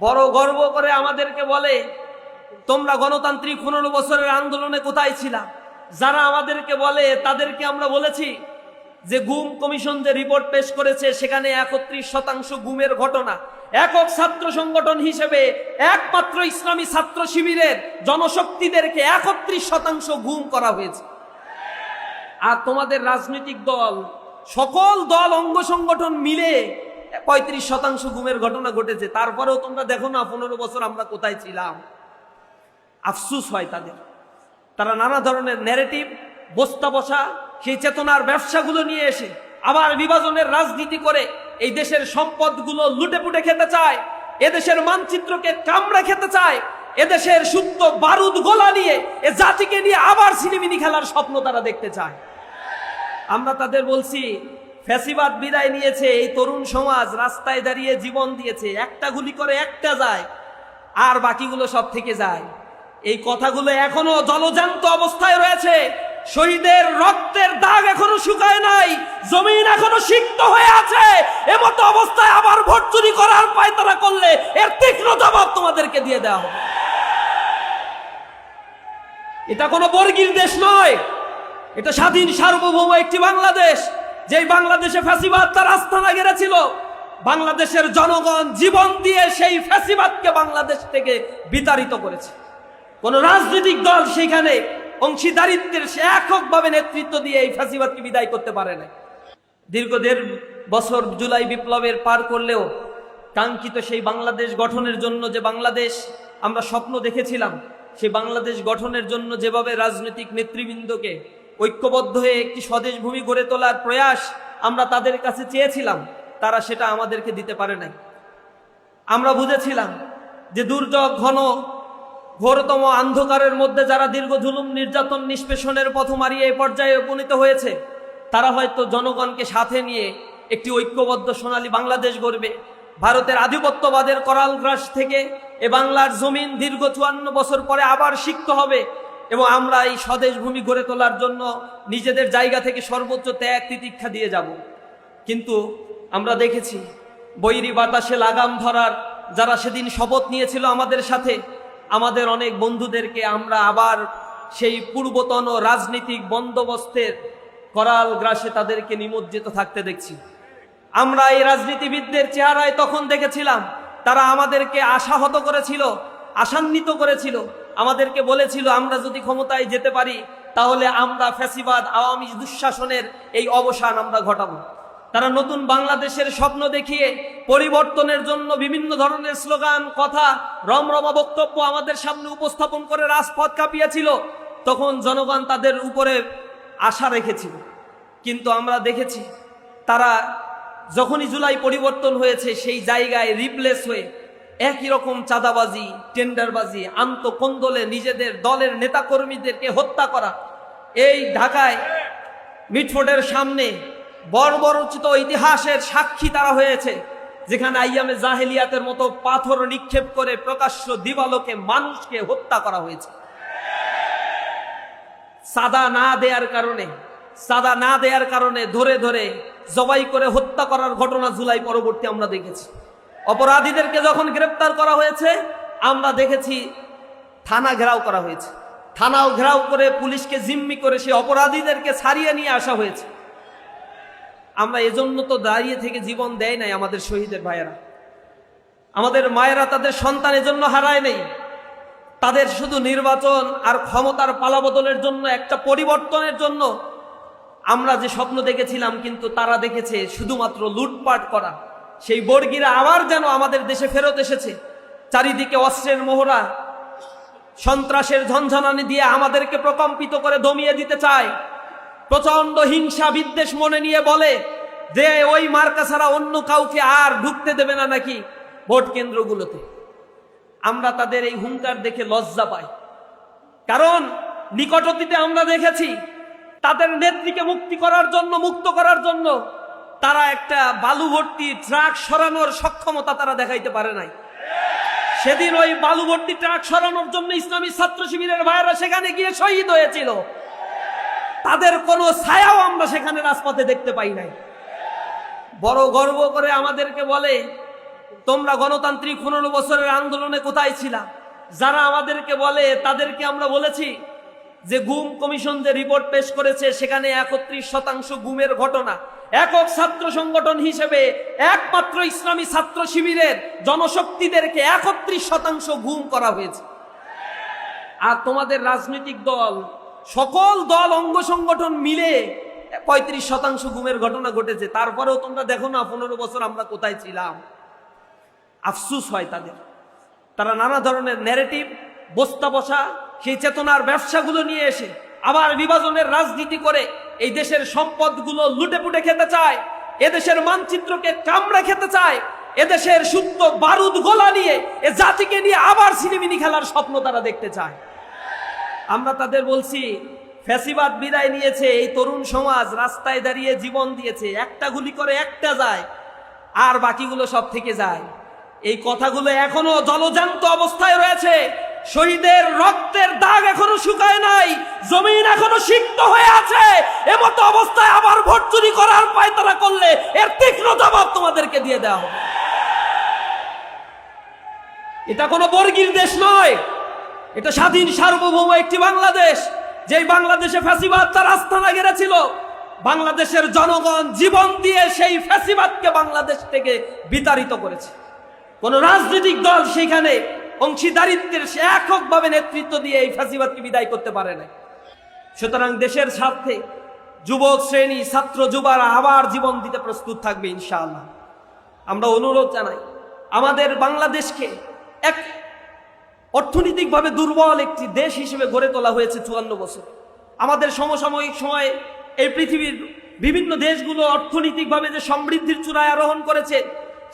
বড় গর্ব করে আমাদেরকে বলে, তোমরা গণতান্ত্রিক পনেরো বছরের আন্দোলনে কোথায় ছিলা? যারা আমাদেরকে বলে, তাদেরকে আমরা বলেছি যে গুম কমিশন যে রিপোর্ট পেশ করেছে, সেখানে একত্রিশ শতাংশ গুমের ঘটনা। একক ছাত্র সংগঠন হিসেবে একমাত্র ইসলামী ছাত্র শিবিরের জনশক্তিদেরকে একত্রিশ শতাংশ গুম করা হয়েছে। আর তোমাদের রাজনৈতিক দল, সকল দল, অঙ্গ সংগঠন মিলে পঁয়ত্রিশ শতাংশ গুমের ঘটনা ঘটেছে। তারপরেও তোমরা দেখো না পনেরো বছর আমরা কোথায় ছিলাম। আফসুস হয় তাদের। তারা নানা ধরনের ন্যারেটিভ বস্তা বসা, সেই চেতনার ব্যবসাগুলো নিয়ে এসে আবার বিভাজনের রাজনীতি করে এই দেশের সম্পদগুলো লুটে পুটে খেতে চায়, এদেশের মানচিত্রকে কামড়ে খেতে চায়, এদেশের শুদ্ধ বারুদ গোলা নিয়ে এ জাতিকে নিয়ে আবার সিনেমিনি খেলার স্বপ্ন তারা দেখতে চায়। আমরা তাদের বলছি ফ্যাসিবাদ বিদায় নিয়েছে, এই তরুণ সমাজ রাস্তায় দাঁড়িয়ে জীবন দিয়েছে। একটা গুলি করে একটা যায়, আর বাকিগুলো সব থেকে যায়। এই কথাগুলো এখনও জলজান্ত অবস্থায় রয়েছে। শহীদের রক্তের দাগ এখনও শুকায় নাই, জমিন এখনও সিক্ত হয়ে আছে। এমতো অবস্থায় আবার ভোট চুরি করার পায়তারা করলে এর তীক্ষ্ণ জবাব তোমাদেরকে দিয়ে দেওয়া হবে। এটা কোনো বর্গীর দেশ নয়, এটা স্বাধীন সার্বভৌম একটি বাংলাদেশ। যেই বাংলাদেশে ফ্যাসিবাদ তার আস্থানা গেড়েছিল, বাংলাদেশের জনগণ জীবন দিয়ে সেই ফ্যাসিবাদকে বাংলাদেশ থেকে বিতাড়িত করেছে। কোন রাজনৈতিক দল সেখানে অংশীদারিত্বের সে এককভাবে নেতৃত্ব দিয়ে এই ফ্যাসিবাদকে বিদায় করতে পারে না দীর্ঘ দেড় বছর জুলাই বিপ্লবের পার করলেও কাঙ্ক্ষিত সেই বাংলাদেশ গঠনের জন্য যে বাংলাদেশ আমরা স্বপ্ন দেখেছিলাম, সেই বাংলাদেশ গঠনের জন্য যেভাবে রাজনৈতিক নেতৃবৃন্দকে ঐক্যবদ্ধ হয়ে একটি স্বদেশ ভূমি গড়ে তোলার প্রয়াস আমরা তাদের কাছে চেয়েছিলাম, তারা সেটা আমাদেরকে দিতে পারে নাই। আমরা বুঝেছিলাম যে দুর্যোগ ঘন, ঘোরতম অন্ধকারের মধ্যে যারা দীর্ঘ জুলুম, নির্যাতন, নিষ্পেষণের পথ মারিয়ে এই পর্যায়ে উপনীত হয়েছে, তারা হয়তো জনগণকে সাথে নিয়ে একটি ঐক্যবদ্ধ সোনালী বাংলাদেশ গড়বে। ভারতের আধিপত্যবাদের করাল গ্রাস থেকে এ বাংলার জমিন দীর্ঘ চুয়ান্ন বছর পরে আবার সিক্ত হবে। এবং আমরা এই স্বদেশ ভূমি গড়ে তোলার জন্য নিজেদের জায়গা থেকে সর্বোচ্চ ত্যাগ তিতিক্ষা দিয়ে যাব। কিন্তু আমরা দেখেছি, বৈরী বাতাসে লাগাম ধরার যারা সেদিন শপথ নিয়েছিল আমাদের সাথে, আমাদের অনেক বন্ধুদেরকে আমরা আবার সেই পূর্বতন রাজনৈতিক বন্দোবস্তের করাল গ্রাসে তাদেরকে নিমজ্জিত থাকতে দেখছি। আমরা এই রাজনীতিবিদদের চেহারায় তখন দেখেছিলাম, তারা আমাদেরকে আশাহত করেছিল, আশান্বিত করেছিল আমাদেরকে বলেছিল, আমরা যদি ক্ষমতায় যেতে পারি, তাহলে আমরা ফ্যাসিবাদ, আওয়ামী দুঃশাসনের এই অবসান আমরা ঘটাবো। তারা নতুন বাংলাদেশের স্বপ্ন দেখিয়ে পরিবর্তনের জন্য বিভিন্ন ধরনের স্লোগান, কথা, রমরমা বক্তব্য আমাদের সামনে উপস্থাপন করে রাজপথ কাঁপিয়েছিল। তখন জনগণ তাদের উপরে আশা রেখেছিল। কিন্তু আমরা দেখেছি, তারা যখনই জুলাই পরিবর্তন হয়েছে, সেই জায়গায় রিপ্লেস হয়ে একই রকম চাঁদাবাজি, টেন্ডারবাজি, আন্তকন্দলে নিজেদের দলের নেতাকর্মীদেরকে হত্যা করা। এই ঢাকায় মিটফোর্ডের সামনে বর্বরচিত ইতিহাসের সাক্ষী তারা হয়েছে, যেখানে আইয়ামে জাহেলিয়াতের মতো পাথর নিক্ষেপ করে প্রকাশ্য দিবালোকে মানুষকে হত্যা করা হয়েছে। সাদা না দেয়ার কারণে, সাদা না দেয়ার কারণে ধরে ধরে জবাই করে হত্যা করার ঘটনা জুলাই পরবর্তী আমরা দেখেছি। অপরাধীদেরকে যখন গ্রেপ্তার করা হয়েছে, আমরা দেখেছি থানা ঘেরাও করা হয়েছে। থানাও ঘেরাও করে পুলিশকে জিম্মি করে সেই অপরাধীদেরকে ছাড়িয়ে নিয়ে আসা হয়েছে। আমরা এজন্য তো দাঁড়িয়ে থেকে জীবন দেয় নাই আমাদের শহীদের ভাইয়েরা। আমাদের মায়েরা তাদের সন্তান এজন্য হারায় নেই। তাদের শুধু নির্বাচন আর ক্ষমতার পালাবদলের জন্য, একটা পরিবর্তনের জন্য আমরা যে স্বপ্ন দেখেছিলাম, কিন্তু তারা দেখেছে শুধুমাত্র লুটপাট করা। সেই বর্গীরা আবার যেন আমাদের দেশে ফেরত এসেছে। চারিদিকে অস্ত্রের মোহরা, সন্ত্রাসের ঝঞ্ঝনানি দিয়ে আমাদেরকে প্রকম্পিত করে দমিয়ে দিতে চায়। প্রচণ্ড হিংসা বিদ্বেষ মনে নিয়ে বলে যে ওই মার্কা ছাড়া অন্য কাউকে আর ঢুকতে দেবে না নাকি ভোট কেন্দ্রগুলোতে। আমরা তাদের এই হুঙ্কার দেখে লজ্জা পাই। কারণ নিকট অতীতে আমরা দেখেছি, তাদের নেত্রীকে মুক্তি করার জন্য, মুক্ত করার জন্য তারা একটা বালু ভর্তি ট্রাক সরানোর সক্ষমতা তারা দেখাইতে পারে নাই। সেদিন ওই বালু ভর্তি ট্রাক সরানোর জন্য ইসলামী ছাত্র শিবিরের ভাইয়েরা সেখানে গিয়ে শহীদ হয়েছিল। তাদের কোনো ছায়াও আমরা সেখানে রাজপথে দেখতে পাই নাই। বড় গর্ব করে আমাদেরকে বলে, তোমরা গণতান্ত্রিক পনেরো বছরের আন্দোলনে কোথায় ছিলা? যারা আমাদেরকে বলে, তাদেরকে আমরা বলেছি যে গুম কমিশন যে রিপোর্ট পেশ করেছে, সেখানে একত্রিশ শতাংশ গুমের ঘটনা। একক ছাত্র সংগঠন হিসেবে একমাত্র ইসলামী ছাত্র শিবিরের জনশক্তিদেরকে একত্রিশ শতাংশ গুম করা হয়েছে। আর তোমাদের রাজনৈতিক দল, সকল দল, অঙ্গ সংগঠন মিলে পঁয়ত্রিশ শতাংশ গুমের ঘটনা ঘটেছে। তারপরেও তোমরা দেখো না পনেরো বছর আমরা কোথায় ছিলাম। আফসুস হয় তাদের। তারা নানা ধরনের ন্যারেটিভ বস্তা বসা সেই চেতনার ব্যবসাগুলো নিয়ে এসে আবার বিভাজনের রাজনীতি করে এই দেশের সম্পদগুলো লুটে পুটে খেতে চায়, এদেশের মানচিত্রকে কামড়ে খেতে চায়, এদেশের শুদ্ধ বারুদ গোলা নিয়ে এ জাতিকে নিয়ে আবার সিনেমিনি খেলার স্বপ্ন তারা দেখতে চায়। আমরা তাদের বলছি, ফ্যাসিবাদ বিদায় নিয়েছে, এই তরুণ সমাজ রাস্তায় দাঁড়িয়ে জীবন দিয়েছে, একটা গুলি করে একটা যায়, আর বাকিগুলো সব থেকে যায়। এই কথাগুলো এখনও জলজান্ত অবস্থায় রয়েছে। শহীদের রক্তের দাগ এখনও শুকায় নাই, জমিন এখনও সিক্ত হয়ে আছে। এমতো অবস্থায় আবার ভোট চুরি করার পায়তারা করলে এর তীক্ষ্ণ জবাব তোমাদেরকে দিয়ে দেওয়া হবে। এটা কোনো বর্গীর দেশ নয়, এটা স্বাধীন সার্বভৌম একটি বাংলাদেশ। যেই বাংলাদেশে ফ্যাসিবাদ তার আস্থানা গেড়েছিল, বাংলাদেশের জনগণ জীবন দিয়ে সেই ফ্যাসিবাদকে বাংলাদেশ থেকে বিতাড়িত করেছে। কোন রাজনৈতিক দল সেখানে অংশীদারিত্বের সে এককভাবে নেতৃত্ব দিয়ে এই ফ্যাসিবাদকে বিদায় করতে পারে না সুতরাং দেশের স্বার্থে যুবক শ্রেণি, ছাত্র, যুবারা আবার জীবন দিতে প্রস্তুত থাকবে ইনশাআল্লাহ। আমরা অনুরোধ জানাই, আমাদের বাংলাদেশকে এক অর্থনৈতিকভাবে দুর্বল একটি দেশ হিসেবে গড়ে তোলা হয়েছে চুয়ান্ন বছর। আমাদের সমসাময়িক সময়ে এই পৃথিবীর বিভিন্ন দেশগুলো অর্থনৈতিকভাবে যে সমৃদ্ধির চূড়ায় আরোহণ করেছে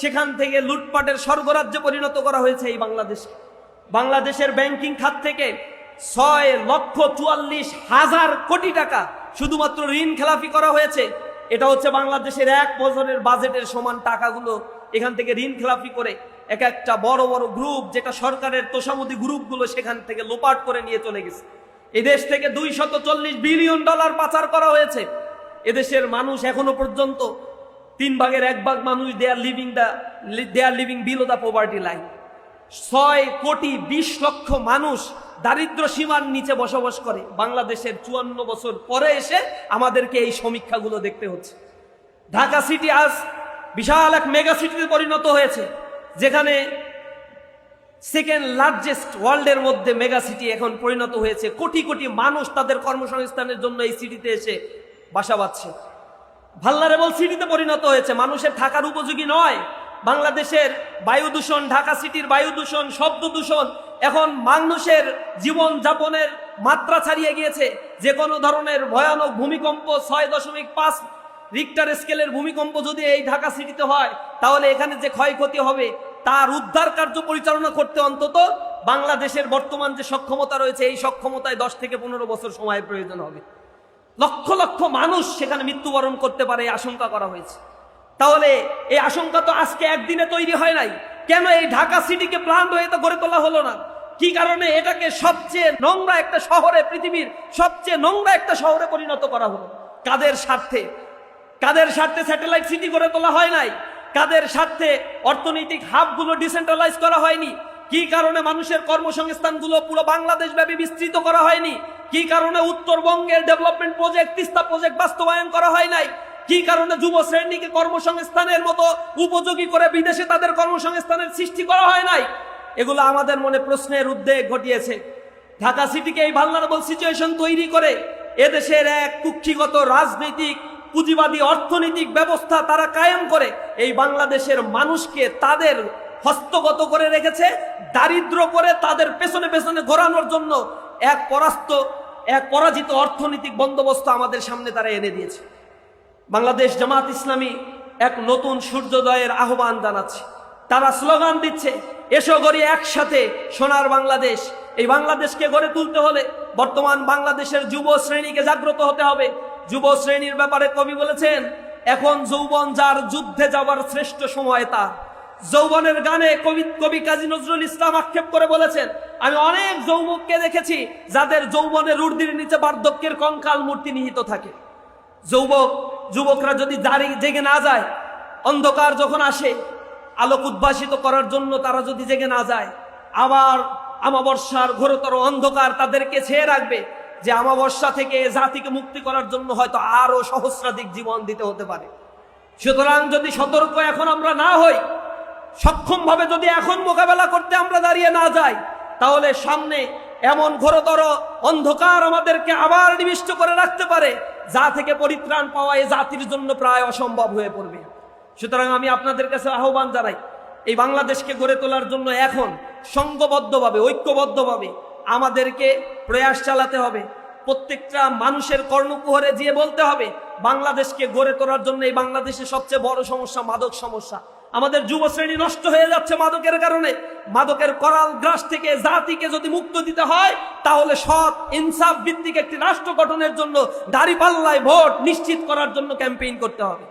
সেখান থেকে লুটপাটের স্বর্গরাজ্যে পরিণত করা হয়েছে এই বাংলাদেশ বাংলাদেশের ব্যাংকিং খাত থেকে ছয় লক্ষ চুয়াল্লিশ হাজার কোটি টাকা শুধুমাত্র ঋণ খেলাপি করা হয়েছে। এটা হচ্ছে বাংলাদেশের এক বছরের বাজেটের সমান টাকাগুলো এখান থেকে ঋণ খেলাপি করে এক একটা বড় বড় গ্রুপ যেটা সরকারের তোষামতি গ্রুপগুলো সেখান থেকে লোপাট করে নিয়ে চলে গেছে। এদেশ থেকে দুইশত চল্লিশ বিলিয়ন ডলার পাচার করা হয়েছে। এদেশের মানুষ এখনও পর্যন্ত তিন ভাগের এক ভাগ মানুষ they are living the they are living below the poverty line ছয় কোটি বিশ লক্ষ মানুষ দারিদ্র সীমার নিচে বসবাস করে। বাংলাদেশের চুয়ান্ন বছর পরে এসে আমাদেরকে এই সমীক্ষাগুলো দেখতে হচ্ছে। ঢাকা সিটি আজ বিশাল এক মেগা সিটিতে পরিণত হয়েছে, যেখানে সেকেন্ড লার্জেস্ট ওয়ার্ল্ডের মধ্যে মেগা সিটি এখন পরিণত হয়েছে। কোটি কোটি মানুষ তাদের কর্মসংস্থানের জন্য এই সিটিতে এসে বাসা বাঁধছে। ভাল্লারেবল সিটিতে পরিণত হয়েছে। মানুষের থাকার উপযোগী নয়। বাংলাদেশের বায়ু দূষণ, ঢাকা সিটির বায়ু দূষণ, শব্দ দূষণ এখন মানুষের জীবন যাপনের মাত্রা ছাড়িয়ে গিয়েছে। যে কোনো ধরনের ভয়ানক ভূমিকম্প ছয় দশমিক পাঁচ রিক্টার স্কেলের ভূমিকম্প যদি এই ঢাকা সিটিতে হয়, তাহলে এখানে যে ক্ষয়ক্ষতি হবে, তার উদ্ধার কার্য পরিচালনা করতে অন্তত বাংলাদেশের বর্তমান যে সক্ষমতা রয়েছে, এই সক্ষমতায় দশ থেকে পনেরো বছর সময়ের প্রয়োজন হবে। লক্ষ লক্ষ মানুষ সেখানে মৃত্যুবরণ করতে পারে এই আশঙ্কা করা হয়েছে। তাহলে এই আশঙ্কা তো আজকে একদিনে তৈরি হয় নাই। কেন এই ঢাকা সিটিকে প্লান হয়ে তো গড়ে তোলা হলো না? কি কারণে এটাকে সবচেয়ে নোংরা একটা শহরে, পৃথিবীর সবচেয়ে নোংরা একটা শহরে পরিণত করা হলো? কাদের স্বার্থে? কাদের স্বার্থে স্যাটেলাইট সিটি গড়ে তোলা হয় নাই? কাদের স্বার্থে অর্থনৈতিক হাবগুলো ডিসেন্ট্রালাইজ করা হয়নি? কি কারণে মানুষের কর্মসংস্থানগুলো পুরো বাংলাদেশ ব্যাপী বিস্তৃত করা হয়নি? কি কারণে উত্তরবঙ্গের ডেভেলপমেন্ট প্রজেক্ট, তিস্তা প্রজেক্ট বাস্তবায়ন করা হয় নাই? কি কারণে যুব শ্রেণীকে কর্মসংস্থানের মতো উপযোগী করে বিদেশে তাদের কর্মসংস্থানের সৃষ্টি করা হয় নাই? এগুলো আমাদের মনে প্রশ্নের উদ্বেগ ঘটিয়েছে। ঢাকা সিটিকে এই ভালনারেবল সিচুয়েশন তৈরি করে এদেশের এক কুক্ষিগত রাজনৈতিক, পুঁজিবাদী অর্থনৈতিক ব্যবস্থা তারা কায়েম করে। এই বাংলাদেশের মানুষকে তাদের হস্তগত করে রেখেছে, দারিদ্র করে তাদের পেছনে পেছনে ঘোরানোর জন্য এক পরাস্ত, এক পরাজিত অর্থনৈতিক বন্দোবস্ত আমাদের সামনে তারা এনে দিয়েছে। বাংলাদেশ জামাত ইসলামী এক নতুন সূর্যোদয়ের আহ্বান জানাচ্ছে। তারা স্লোগান দিচ্ছে, এসো গড়ি একসাথে সোনার বাংলাদেশ। এই বাংলাদেশকে গড়ে তুলতে হলে বর্তমান বাংলাদেশের যুব শ্রেণীকে জাগ্রত হতে হবে। যুব শ্রেণির ব্যাপারে কবি বলেছেন, এখন যৌবন যার যুদ্ধে যাওয়ার শ্রেষ্ঠ সময় তা যৌবনের গানে কবি কবি কাজী নজরুল ইসলাম আক্ষেপ করে বলেছেন, আমি অনেক যৌবককে দেখেছি যাদের যৌবনের উর্দির নিচে বার্ধক্যের কঙ্কাল মূর্তি নিহিত থাকে। যৌবক, যুবকরা যদি দাঁড়িয়ে জেগে না যায়, অন্ধকার যখন আসে, আলোক উদ্ভাসিত করার জন্য তারা যদি জেগে না যায়, আবার আমাবর্ষার ঘোরতর অন্ধকার তাদেরকে ছেয়ে রাখবে, যে আমাবর্ষা থেকে জাতিকে মুক্তি করার জন্য হয়তো আরও সহস্রাধিক জীবন দিতে হতে পারে। সুতরাং যদি সতর্ক এখন আমরা না হই সক্ষম ভাবে যদি এখন মোকাবেলা করতে আমরা দাঁড়িয়ে না যাই, তাহলে সামনে এমন ঘোরতর অন্ধকার আমাদেরকে আবার নিবিষ্ট করে রাখতে পারে, যা থেকে পরিত্রাণ পাওয়া এ জাতির জন্য প্রায় অসম্ভব হয়ে পড়বে। সুতরাং আমি আপনাদের কাছে আহ্বান জানাই, এই বাংলাদেশকে গড়ে তোলার জন্য এখন সঙ্গবদ্ধভাবে ঐক্যবদ্ধভাবে আমাদেরকে প্রয়াস চালাতে হবে। প্রত্যেকটা মানুষের কর্ণকুহরে দিয়ে বলতে হবে, বাংলাদেশকে গড়ে তোলার জন্য এই বাংলাদেশের সবচেয়ে বড় সমস্যা মাদক সমস্যা। আমাদের যুব শ্রেণি নষ্ট হয়ে যাচ্ছে মাদকের কারণে। মাদকের করাল গ্রাস থেকে জাতিকে যদি মুক্ত দিতে হয়, তাহলে সৎ ইনসাফ ভিত্তিক একটি রাষ্ট্র গঠনের জন্য দাঁড়িপাল্লায় ভোট নিশ্চিত করার জন্য ক্যাম্পেইন করতে হবে।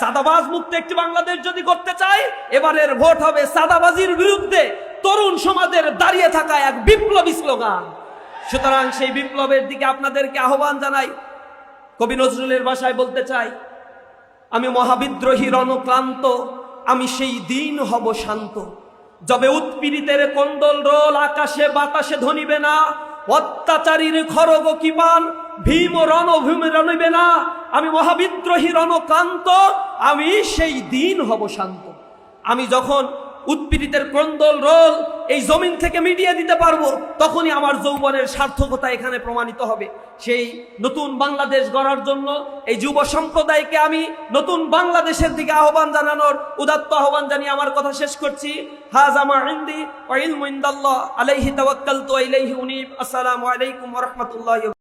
সাদাবাজ মুক্ত একটি বাংলাদেশ যদি করতে চাই, এবারের ভোট হবে সাদাবাজির বিরুদ্ধে তরুণ সমাজের দাঁড়িয়ে থাকা এক বিপ্লবী স্লোগান। সুতরাং সেই বিপ্লবের দিকে আপনাদেরকে আহ্বান জানাই। কবি নজরুলের ভাষায় বলতে চাই আমি মহাবিদ্রোহী, রণক্লান্ত। আমি সেই দিন হব শান্ত। যবে উৎপীড়িতের কন্দল রোল, আকাশে বাতাসে ধনিবে না। অত্যাচারীর খরগ কিমান ভীম রণভূমি রণিবে না। আমি মহাবিদ্রোহী, রণক্লান্ত। আমি সেই দিন হব শান্ত। আমি যখন উৎপীড়িতের ক্রন্দল রোল এই জমিন থেকে মিটিয়ে দিতে পারব, তখনই আমার যৌবনের সার্থকতা এখানে প্রমাণিত হবে। সেই নতুন বাংলাদেশ গড়ার জন্য এই যুব সম্প্রদায়কে আমি নতুন বাংলাদেশের দিকে আহ্বান জানানোর উদাত্ত আহ্বান জানিয়ে আমার কথা শেষ করছি। হাজ আমার ইন্দি আলাইহি তাওয়াক্কালতু আসসালামু আলাইকুম রাহমাতুল্লাহি